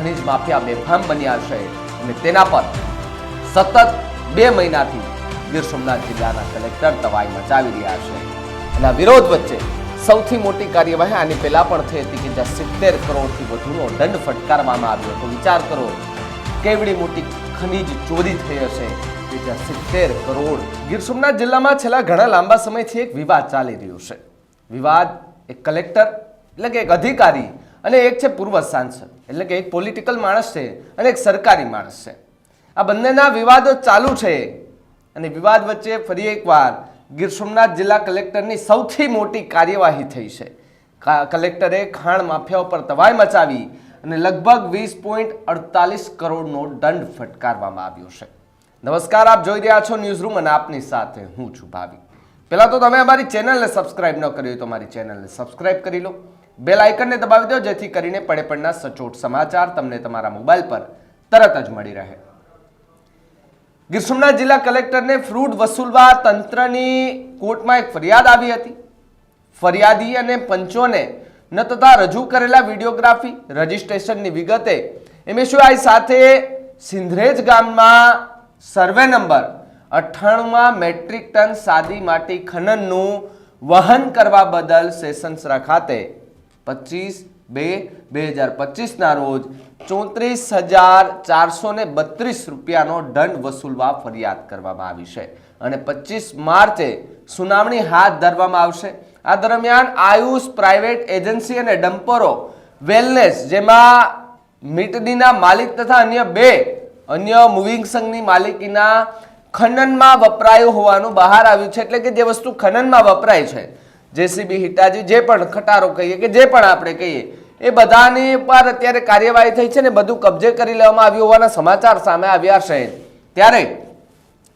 ખનીજ માફિયા બેફામ બન્યા છે અને તેના પર સતત બે મહિનાથી ગીર સોમનાથ જિલ્લાના કલેક્ટર તવાઈ મચાવી રહ્યા છે. અને વિરોધ વચ્ચે સૌથી મોટી કાર્યવાહી આની પહેલા પણ થઈ હતી કે જ્યાં સિત્તેર કરોડથી વધુનો દંડ ફટકારવામાં આવ્યો હતો. વિચાર કરો, કેવડી મોટી ખનીજ ચોરી થઈ હશે કે જ્યાં સિત્તેર કરોડ ગીર સોમનાથ જિલ્લામાં છેલ્લા ઘણા લાંબા સમયથી એક વિવાદ ચાલી રહ્યો છે. વિવાદ એક કલેક્ટર એટલે કે એક અધિકારી અને એક છે પૂર્વ સાંસદ. એટલે કે એક પોલિટિકલ માણસ છે અને એક સરકારી માણસ છે. આ બંનેના વિવાદો ચાલુ છે. અને વિવાદ વચ્ચે ફરી એકવાર ગીર સોમનાથ જિલ્લા કલેક્ટરની સૌથી મોટી કાર્યવાહી થઈ છે. કલેક્ટરે ખાણ માફિયાઓ પર તવાઈ મચાવી અને લગભગ વીસ પોઈન્ટ અડતાલીસ કરોડનો દંડ ફટકારવામાં આવ્યો છે. નમસ્કાર, આપ જોઈ રહ્યા છો ન્યૂઝ રૂમ અને આપની સાથે હું છું ભાવી પહેલાં તો તમે અમારી ચેનલને સબસ્ક્રાઈબ ન કરી હોય તો અમારી ચેનલને સબસ્ક્રાઈબ કરી લો. બેલ આઇકનને દબાવી દો, જેથી કરીને પડે પડના સચોટ સમાચાર તમને તમારા મોબાઈલ પર તરત જ મળી રહે. ગીર સોમનાથ જિલ્લા કલેક્ટરને ફ્રૂટ વસૂલવા તંત્રની કોર્ટમાં એક ફરિયાદ આવી હતી. ફરિયાદી અને પંચોને ન તથા રજૂ કરેલા વિડીયોગ્રાફી, રજિસ્ટ્રેશનની વિગતે એમએસયુઆઈ સાથે સિંધરેજ ગામમાં સર્વે નંબર અઠ્ઠાણુંમાં મેટ્રિક ટન સાદી માટી ખનનનું વહન કરવા બદલ સેશન્સરા ખાતે પચીસ બે બે હજાર પચીસના રોજ ચોત્રીસ હજાર ચારસો ને બત્રીસ રૂપિયાનો દંડ વસૂલવા ફરિયાદ કરવામાં આવી છે. અને પચીસ માર્ચે સુનાવણી હાથ ધરવામાં આવશે. આ દરમિયાન આયુષ, પ્રાઇવેટ એજન્સી અને ડમ્પરો, વેલનેસ જેમાં મીટડીના માલિક તથા અન્ય બે અન્ય મૂવિંગ સંઘની માલિકીના ખનનમાં વપરાયું હોવાનું બહાર આવ્યું છે. એટલે કે જે વસ્તુ ખનનમાં વપરાય છે જેસીબી, હિટાજી જે પણ ખટારો કહીએ કે જે પણ આપણે કહીએ, એ બધાની પર અત્યારે કાર્યવાહી થઈ છે ને બધું કબજે કરી લેવામાં આવ્યું હોવાના સમાચાર સામે આવ્યા છે. ત્યારે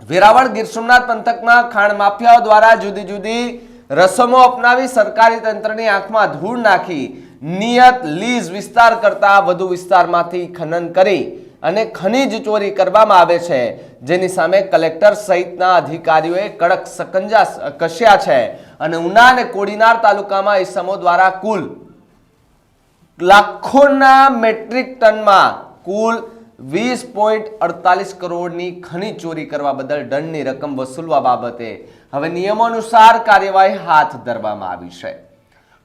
વેરાવળ ગીર સોમનાથ પંથકમાં ખાણ માફિયાઓ દ્વારા જુદી જુદી રસમો અપનાવી સરકારી તંત્રની આંખમાં ધૂળ નાખી નિયત લીઝ વિસ્તાર કરતા વધુ વિસ્તારમાંથી ખનન કરી અને ખનીજ ચોરી કરવામાં આવે છે. જેની સામે કલેક્ટર સહિતના અધિકારીઓએ કડક સકંજા કસ્યા છે. અને ઉના અને કોડીનાર તાલુકામાં ઇસમો દ્વારા કુલ લાખોના મેટ્રિક ટનમાં કુલ વીસ પોઈન્ટ અડતાલીસ કરોડની ખનીજ ચોરી કરવા બદલ દંડની રકમ વસૂલવા બાબતે હવે નિયમો અનુસાર કાર્યવાહી હાથ ધરવામાં આવી છે.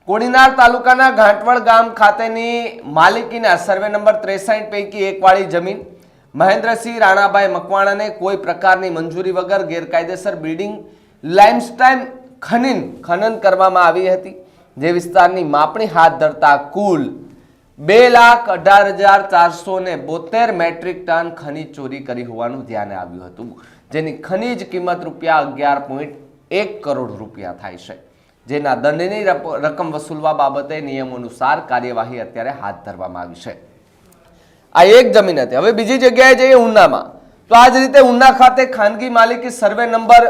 કોડીનાર તાલુકાના ઘાંટવડ ગામ ખાતેની માલિકીના સર્વે નંબર ત્રેસાઠ પૈકી એક વાળી જમીન. મહેન્દ્રસિંહ રાણાભાઈ મકવાણાને કોઈ પ્રકારની મંજૂરી વગર ગેરકાયદેસર બિલ્ડિંગ, લાઇમસ્ટાઇન ખનન ખનન કરવામાં આવી હતી. જે વિસ્તારની માપણી હાથ ધરતા કુલ બે લાખ અઢાર હજાર ચારસો ને બોતેર મેટ્રિક ટન ખનીજ ચોરી કરી હોવાનું ધ્યાને આવ્યું હતું. જેની ખનીજ કિંમત રૂપિયા અગિયાર પોઈન્ટ એક કરોડ રૂપિયા થાય છે. જેના દંડની રકમ વસૂલવા બાબતે નિયમ અનુસાર કાર્યવાહી અત્યારે હાથ ધરવામાં આવી છે. આ એક જમીન હતી. હવે બીજી જગ્યાએ જઈએ ઉનામાં તો આ જ રીતે ઉના ખાતે ખાનગી માલિકી સર્વે નંબર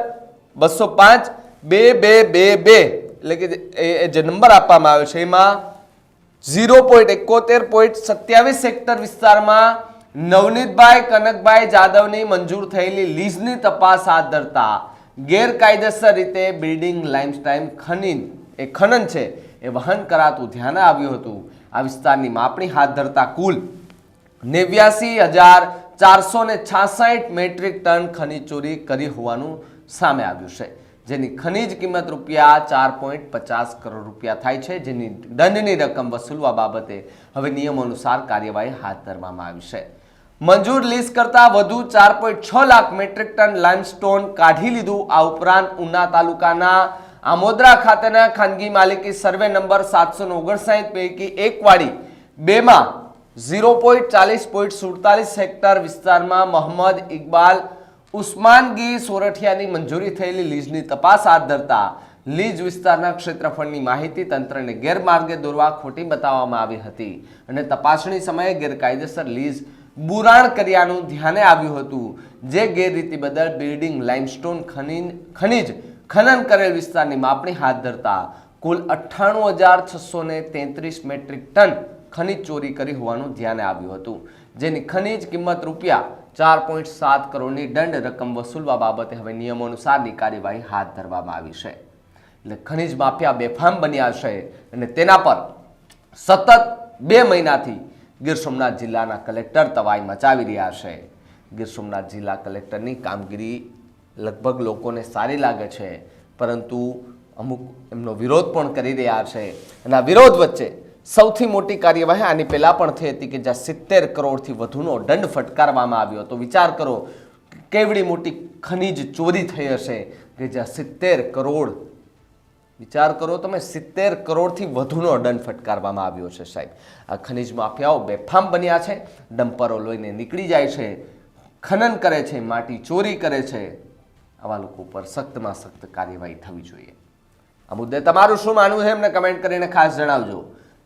બસો પાંચ બે બે બે બે. એટલે કે જે- નંબર આપવામાં આવ્યો છે, એમાં ઝીરો પોઈન્ટ એકોતેર પોઈન્ટ સત્યાવીસ હેક્ટર વિસ્તારમાં નવનીતભાઈ, કનકભાઈ જાદવની મંજૂર થયેલી લીઝની તપાસ હાથ ધરતા ગેરકાયદેસર રીતે બિલ્ડિંગ લાઇમસ્ટાઇન ખનીન, એ ખનન છે, એ વહન કરાતું ધ્યાને આવ્યું હતું. આ વિસ્તારની માપણી હાથ ધરતા કુલ નેવ્યાસી હજાર ચારસો ને છાસઠ મેટ્રિક ટન ખનીજ ચોરી કરી હોવાનું સામે આવ્યું છે. જેની ખનીજ કિંમત રૂપિયા ચાર પોઈન્ટ પચાસ કરોડ રૂપિયા થાય છે, જેની દંડની રકમ વસૂલવા બાબતે હવે નિયમો અનુસાર કાર્યવાહી હાથ ધરવામાં આવી છે. મંજૂર લીઝ કરતા વધુ ચાર પોઈન્ટ છ લાખ મેટ્રિક ટન લાઇમસ્ટોન કાઢી લીધું. આ ઉપરાંત ઉના તાલુકાના આમોદરા ખાતેના ખાનગી માલિકી સર્વે નંબર સાતસો ઓગણસાઠ પૈકી એક વાળી બેમાં ઝીરો પોઈન્ટ ચાલીસ પોઈન્ટ સુડતાલીસ હેક્ટર વિસ્તારમાં મોહમ્મદ ઇકબાલ ઉસ્માનગી સોરઠિયાની મંજૂરી થયેલી લીઝની તપાસ હાથ ધરતા લીઝ વિસ્તારના ક્ષેત્રફળની માહિતી તંત્રને ગેરમાર્ગે દોરવા ખોટી બતાવવામાં આવી હતી. અને તપાસણી સમયે ગેરકાયદેસર લીઝ બુરાણ કર્યાનું ધ્યાને આવ્યું હતું. જે ગેરરીતિ બદલ બિલ્ડિંગ લાઇમસ્ટોન ખનીન, ખનીજ ખનન કરેલ વિસ્તારની માપણી હાથ ધરતા કુલ અઠ્ઠાણું હજાર છસો ને તેત્રીસ મેટ્રિક ટન ખનીજ ચોરી કરી હોવાનું ધ્યાને આવ્યું હતું. જેની ખનીજ કિંમત રૂપિયા ચાર પોઈન્ટ સાત કરોડની દંડ રકમ વસૂલવા બાબતે હવે નિયમો અનુસારની કાર્યવાહી હાથ ધરવામાં આવી છે. એટલે ખનિજ માફિયા બેફામ બન્યા છે અને તેના પર સતત બે મહિનાથી ગીર સોમનાથ જિલ્લાના કલેક્ટર તવાઈ મચાવી રહ્યા છે. ગીર સોમનાથ જિલ્લા કલેક્ટરની કામગીરી લગભગ લોકોને સારી લાગે છે, પરંતુ અમુક એમનો વિરોધ પણ કરી રહ્યા છે. અને આ વિરોધ વચ્ચે સૌથી મોટી કાર્યવાહી આની પહેલાં પણ થઈ હતી કે જ્યાં સિત્તેર કરોડથી વધુનો દંડ ફટકારવામાં આવ્યો તો વિચાર કરો, કેવડી મોટી ખનીજ ચોરી થઈ હશે કે જ્યાં સિત્તેર કરોડ, વિચાર કરો તમે, સિત્તેર કરોડથી વધુનો દંડ ફટકારવામાં આવ્યો છે સાહેબ. આ ખનીજ માફિયાઓ બેફામ બન્યા છે, ડમ્પરો લઈને નીકળી જાય છે, ખનન કરે છે, માટી ચોરી કરે છે. આવા લોકો પર સખ્તમાં સખ્ત કાર્યવાહી થવી જોઈએ. આ મુદ્દે તમારું શું માનવું છે, એમને કમેન્ટ કરીને ખાસ જણાવજો.